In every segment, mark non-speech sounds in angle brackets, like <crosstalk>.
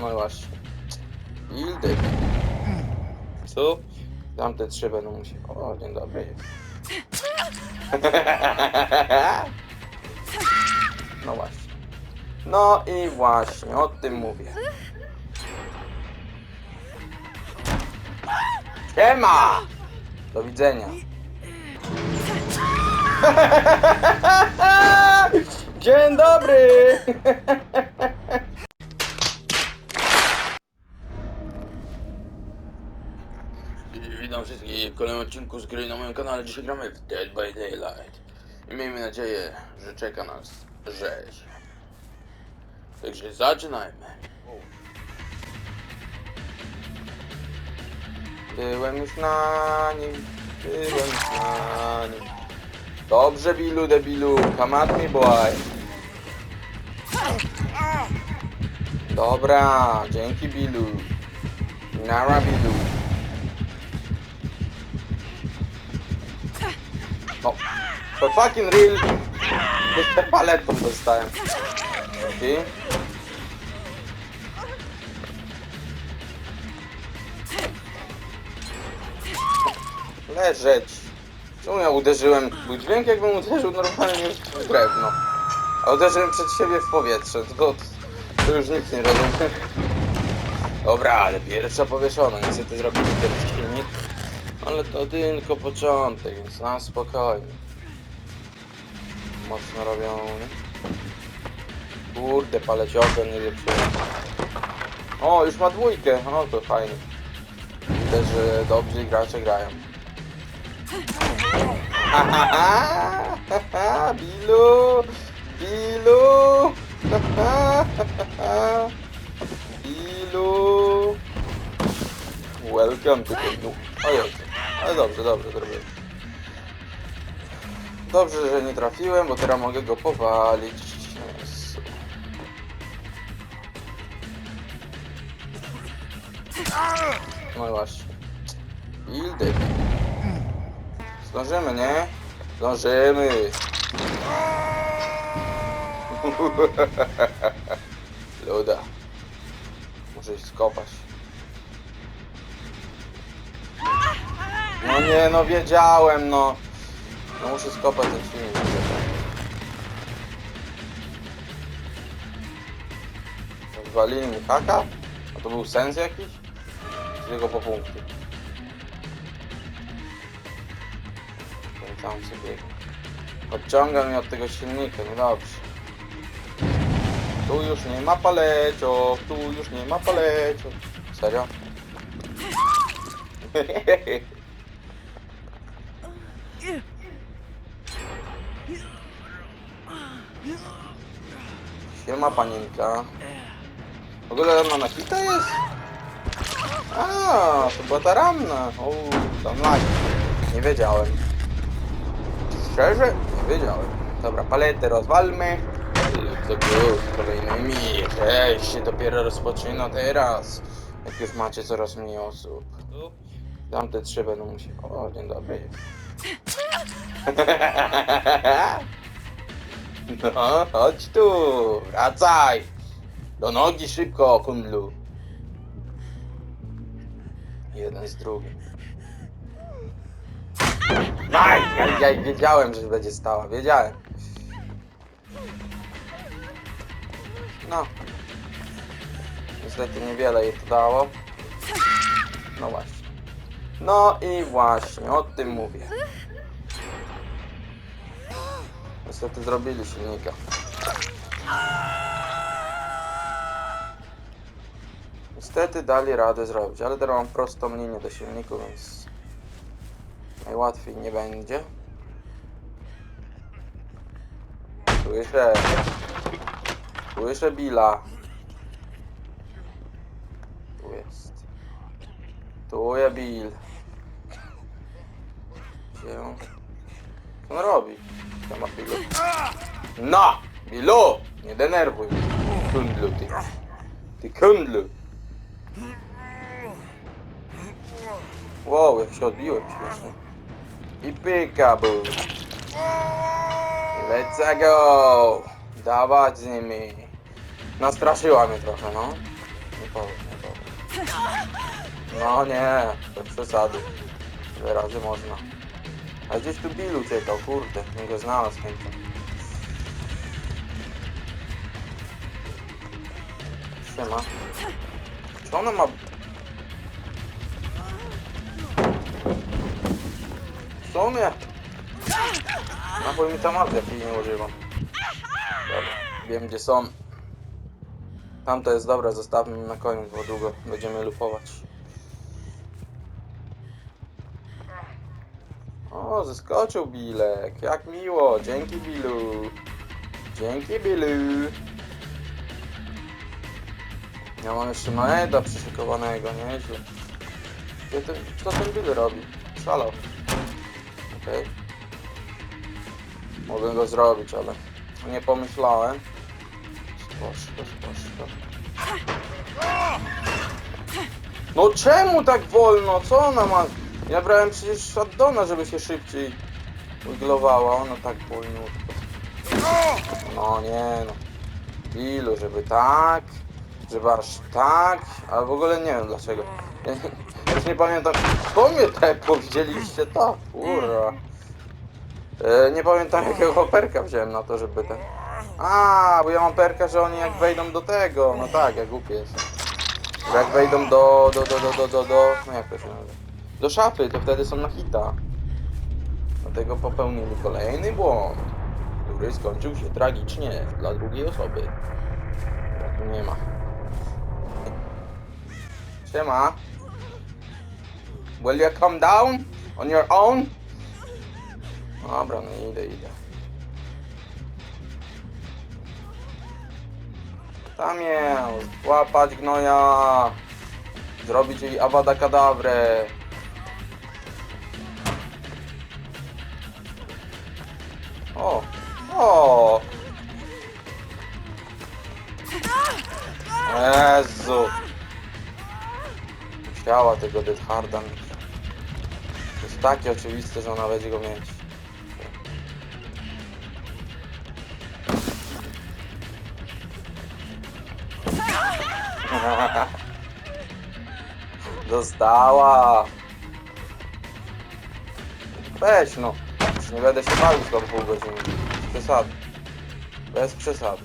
No właśnie. Ildek. Co? Tamte trzy będą musiały. O, dzień dobry. <laughs> No właśnie. No i właśnie, o tym mówię. Siema! Do widzenia. <laughs> Dzień dobry! <laughs> Witam wszystkich w kolejnym odcinku z gry na moim kanale. Dzisiaj gramy w Dead by Daylight. I miejmy nadzieję, że czeka nas rzeź. Także zaczynajmy. Byłem już na nim, byłem już na nim. Dobrze, Bilu, debilu, come at me, boy. Dobra, dzięki, Bilu. Nara, Bilu. For fucking real. Jeszcze paletą dostałem. Dzięki. Leżeć. Czemu ja uderzyłem? Był dźwięk jakbym uderzył normalnie w drewno. A uderzyłem przed siebie w powietrze. To, to już nic nie rozumiem. Dobra, ale pierwsza powieszona. Niestety zrobili pierwszy silnik. Ale to tylko początek, więc na spokojnie. Mocno robią, nie? Kurde, paleciowę nie zepsułem. O, już ma dwójkę. O, to fajnie. Widać, że dobrzy gracze grają. Hahaha, <laughs> Bilu! Bilu! <laughs> Bilu! Welcome to the new... O Jezu. Ale dobrze, dobrze zrobiłem. Dobrze, że nie trafiłem, bo teraz mogę go powalić. No właśnie. Ildek. Zdążymy, nie? Zdążymy. <laughs> Luda. Muszę ich skopać. No nie, no wiedziałem, no. No muszę skopać ten film. Walili mi haka? A to był sens jakiś? Czy tylko po punkty? Tam sobie odciąga mnie od tego silnika, no dobrze. Tu już nie ma paleciów, tu już nie ma paleciów. Serio? <laughs> Siema panienka. W ogóle ona na hita jest? A, to była ta ranna. O, tam lagi. Nie wiedziałem. Szczerze? Nie wiedziałem. Dobra, paletę rozwalmy. To był kolejnymi. Cześć, się dopiero rozpoczyna teraz. Jak już macie coraz mniej osób. Tamte trzy będą musiały. O, dzień dobry. <laughs> <laughs> No, chodź tu, wracaj. Do nogi szybko, kundlu. Jeden z drugim. Aj, ja, ja wiedziałem, że będzie stała, wiedziałem. No. Niestety niewiele jej to dało. No właśnie. No i właśnie, o tym mówię. Niestety zrobili silnika. Niestety dali radę zrobić, ale teraz mam prostą linię do silniku, więc najłatwiej nie będzie. Słyszę. Słyszę Billa. Tu jest. Tu jest Bill. Gdzie on? Co on robi? Co ma Billu? No! Billu! Nie denerwuj mnie. Kundlu ty. Ty kundlu. Wow, jak się odbiłem śmiesznie. I pyka, bu. Let's go! Dawać z nimi. Nastraszyła mnie trochę, no. Nie powiem, nie powiem. No nie, to przesady. Tyle razy można. A gdzieś tu Bill uciekał, kurde, nie go znalazł chętnie. Siema. Czy ona ma... W sumie... Napój mi tam jej nie używam. Dobra, wiem gdzie są. Tamto jest dobre, zostawmy na koniec, bo długo będziemy lupować. O, zeskoczył Bilek, jak miło, dzięki Bilu. Dzięki Bilu. Ja mam jeszcze Maeda przyszykowanego, nieźle. Gdzie ten, co ten Bill robi? Szalał. Okej. Mogę go zrobić, ale nie pomyślałem. Spoczko, spoczko. No czemu tak wolno? Co ona ma? Ja brałem przecież Shaddona, żeby się szybciej wyglowała. Ona tak wolniutko. No nie no. Ilu, żeby tak, żeby aż tak, ale w ogóle nie wiem dlaczego. Już nie pamiętam. Kto mnie tepło, widzieliście to? Kurwa. E, nie pamiętam jakiego perka wziąłem na to, żeby ten... A, bo ja mam perka, że oni jak wejdą do tego, no tak, ja głupi jestem. Jak wejdą do, do, do, do, do, do, do, no jak to się nazywa? Do szafy, to wtedy są na hita. Dlatego popełnili kolejny błąd, który skończył się tragicznie dla drugiej osoby. Ja tu nie ma. Siema. Will you come down on your own? Dobra, no idę, idę. Tam jest, łapać gnoja, zrobić jej awada kadawrę. O, o. Jezu. Chciała tego Dead Harda mieć. To jest takie oczywiste, że ona będzie go mieć. <laughs> Dostała! Weź no, nie będę się bawił tą pół godziny. Bez przesady. Bez przesady.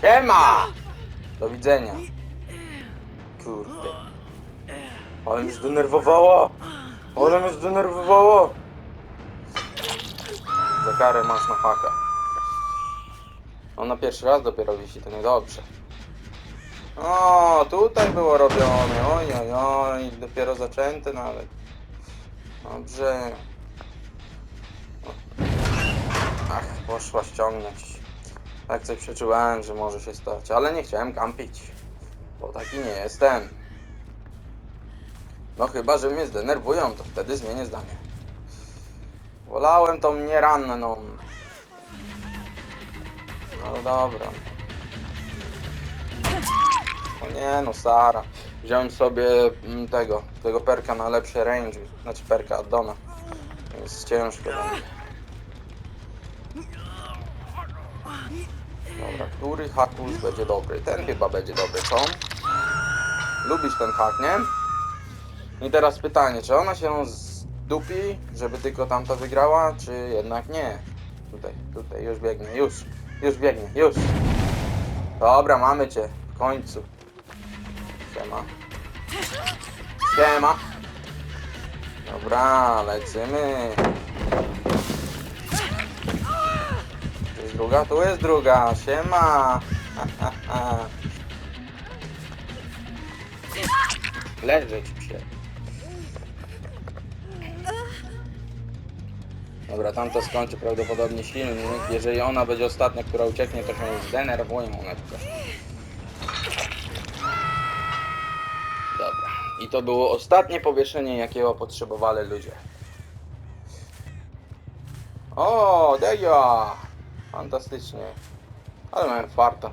Siema! Do widzenia. Kurde. Ale mnie zdenerwowała! Ale mnie zdenerwowała! Za karę masz na haka. Ona pierwszy raz dopiero wisi, to niedobrze. O, tutaj było robione. Oj, oj, oj, dopiero zaczęte nawet. Dobrze. Ach, poszła ściągnąć. Tak coś przeczułem, że może się stać, ale nie chciałem kampić. Bo taki nie jestem. No chyba, że mnie zdenerwują, to wtedy zmienię zdanie. Wolałem tą mnie ranną. No dobra. O nie no, Sara. Wziąłem sobie mm, tego, tego perka na lepsze range, znaczy perka Addona. Więc ciężko będzie. Dobra, który hakus będzie dobry? Ten chyba będzie dobry, co? Lubisz ten hak, nie? I teraz pytanie, czy ona się zdupi, żeby tylko tamta wygrała, czy jednak nie? Tutaj, tutaj, już biegnie, już, już biegnie, już. Dobra, mamy cię, w końcu. Siema. Siema. Dobra, lecimy. Tu jest druga, tu jest druga, siema. <laughs> Leżeć się. Dobra, tamto skończy prawdopodobnie silnik. Jeżeli ona będzie ostatnia, która ucieknie, to się zdenerwują one tylko. I to było ostatnie powieszenie, jakiego potrzebowali ludzie. O, Deja! Fantastycznie. Ale miałem farta.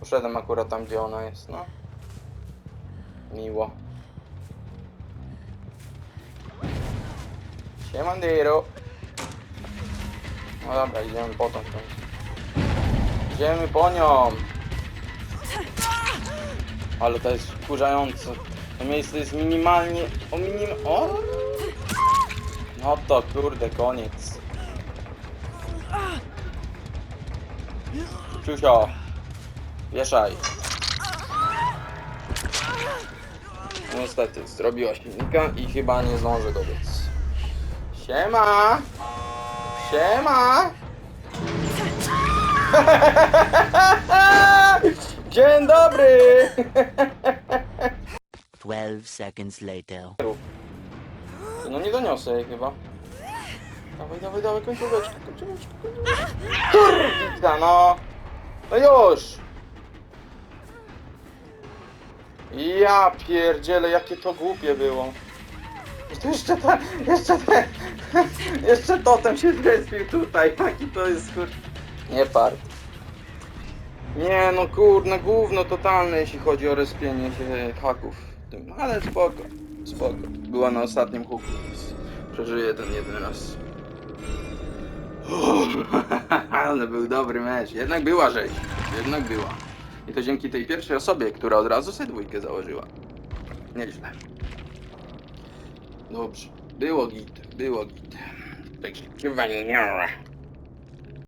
Poszedłem akurat tam, gdzie ona jest, no. Miło. Siemandero. No dobra, idziemy w końcu. Idziemy po nią. Ale to jest wkurzające. To miejsce jest minimalnie... O minim... O! No to kurde, koniec. Ciusio. Wieszaj. Niestety, zrobiła silnika i chyba nie zdąży dobiec. Siema! Siema! <laughs> Dzień dobry! <laughs> 12 seconds later. No nie doniosę jej chyba. Dawaj, dawaj, dawaj, końcóweczkę, końcóweczkę, końcóweczkę. Kurwa, no! No już! Ja pierdzielę, jakie to głupie było. To jeszcze ten, jeszcze ten, jeszcze totem się zrespił tutaj, taki to jest kur... Nie part. Nie no kurne, gówno totalne jeśli chodzi o respienie się haków. Ale spoko, spoko. Była na ostatnim huku, więc przeżyję ten jeden raz. <laughs> Ale był dobry mecz. Jednak była rzeź. Jednak była. I to dzięki tej pierwszej osobie, która od razu sobie dwójkę założyła. Nieźle. Dobrze. Było git, było git. Także chyba nie miała.